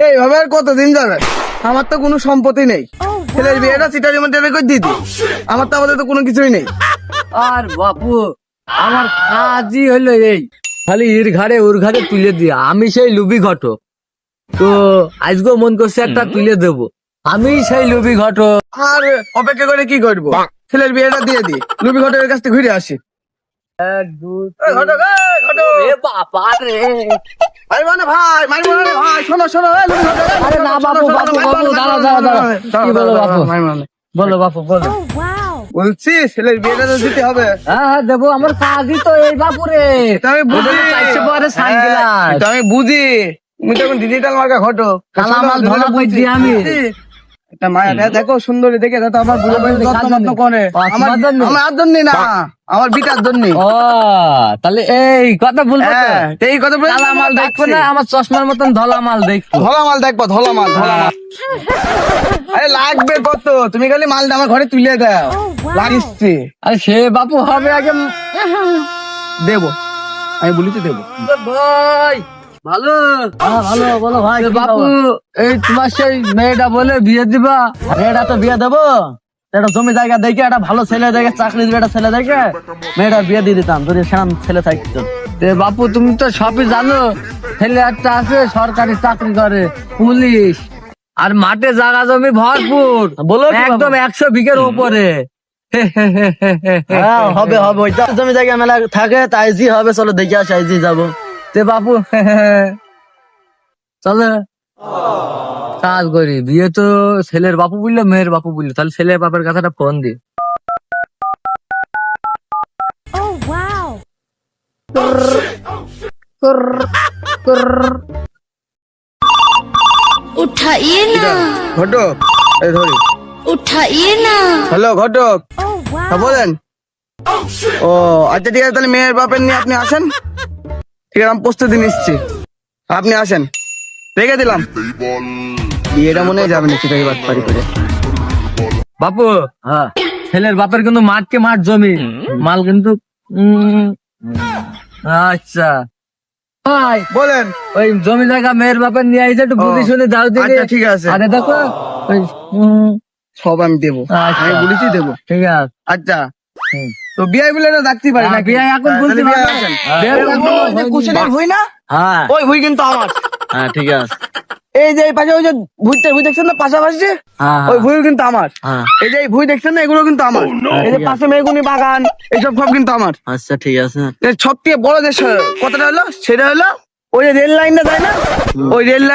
এইভাবে আর কতদিন যাবে? আমার তো কোনো সম্পত্তি নেই। ছেলের বিয়েটা সিটারি মধ্যে করে দিদি আমার তো আমাদের তো কোনো কিছুই নেই। আর বাপু আমার কাজই হলো এই। খালি ইর ঘাড়ে ওর ঘাড়ে তুলে দিয়া। আমি সেই লুবি ঘটক। তো আজকেও মন করছে একটা তুলে দেব। আমি সেই লুবি ঘটক। আর অপেক্ষা করে কি করব? ছেলের বিয়েটা দিয়ে দি রুবি ঘটকের কাছ থেকে ঘুরে আসি। এক দুই ঘটক এই ঘটক। বাবা রে। মারিব না ভাই মারিব না ভাই শোনো শোনো এই রুবি ঘটক, এই আরে না বাপু, বাপু, বাপু, মারিব না, দাঁড়াও, মারিব না, দাঁড়াও, মারিব না, দাঁড়াও। কি বলো, বাপু? বলো বাপু বলো। Oh বলছি ছেলের বিয়েটা তো দিতে হবে। হ্যাঁ হ্যাঁ দেবো আমার কাজই তো এই বাপু রে আমি বুঝি। ওদের পরে সাইকেল হ্যাঁ, আমি বুঝি। তুমি তখন ডিজিটাল মার্কা ঘটক। কালা মাল ধরা পাইছি আমি। একটা মায়া দেখো সুন্দরী দেখে তো আমার বুড়ো বয়স যত্ন কাজ মত্ন নেই। করে আমার জন্য? আমার জন্য না আমার বিটার জন্য ও তাহলে এই কথা বলব হ্যাঁ এই কথা বলে মাল দেখব না? আমার চশমার মতন ধলা মাল দেখব ধলা মাল দেখব ধলা মাল ধলা মাল। আরে লাগবে কত? তুমি খালি মালটা আমার ঘরে তুলে দাও। লাগিসছে। আরে সে বাপু হবে আগে দেবো। আমি বলিতে দেবো। ভাই ভালো? ভালো বলো ভাই বাপু এই তোমার সেই মেয়েটা বলে বিয়ে দিবা? মেয়েটা তো বিয়ে দেবো। একটা জমি জায়গা দেখে একটা ভালো ছেলে দেখে চাকরি দিবে একটা ছেলে দেখে মেয়েটা বিয়ে দিয়ে দিতাম যদি সেরাম ছেলে থাকতো। বাপু তুমি তো সবই জানো ছেলে একটা আছে সরকারি চাকরি করে পুলিশ। আর মাঠে জায়গা জমি ভরপুর। বলো একদম একশো বিঘের উপরে। হ্যাঁ হবে হবে ওইটা জমি জায়গা মেলা থাকে তাই জি হবে চলো দেখে আসি যাব। বাপু চলে। কাজ করি বিয়ে তো ছেলের বাপু বলল মেয়ের বাপু বলল। তাহলে ছেলের বাপের কথাটা ফোন দি। উঠাইয়ে না। ঘটক এই ধরি। উঠাইয়ে না। হ্যালো ঘটক। বলেন। ও আচ্ছা ঠিক আছে তাহলে মেয়ের বাপের নিয়ে আপনি আসেন। ঠিক আছে আমি প্রস্তুতি নিচ্ছি। আপনি আসেন। রেখে দিলাম। বিয়েটা মনে হয় যাবে না সেটাই বাদ পারি করে। বাপু হ্যাঁ। ছেলের বাপের কিন্তু মাঠকে মাঠ জমি। মাল কিন্তু আচ্ছা। ভাই বলেন। ওই জমি জায়গা মেয়ের বাপের নিয়ে আইছে একটু বুঝি শুনে দাও দিকে। আচ্ছা ঠিক আছে। আরে দেখো সব আমি দেবো। আচ্ছা। আমি বলেছি দেবো। ঠিক আছে। আচ্ছা। তো বিয়ে বলে না ডাকতে পারি হ্যাঁ? বিয়ে এখন হ্যাঁ, বলতে। আসেন। হ্যাঁ। কুশিনের ভুঁই না? হ্যাঁ। ওই ভুঁই কিন্তু আমার। হ্যাঁ ঠিক আছে। এই যে পাশে ওই যে ভুঁইটা ভুঁই দেখছেন না? পাশাপাশি? হ্যাঁ ওই ভুঁই কিন্তু আমার। হ্যাঁ। এই যে ভুঁই দেখছেন না এগুলো কিন্তু আমার। এই যে পাশে মেগুনি বাগান এইসব সব কিন্তু আমার। আচ্ছা ঠিক আছে। সব থেকে বড় যে স- কথাটা হলো সেটা হলো ওই যে রেল লাইনটা যায় না? ওই রেল লাইন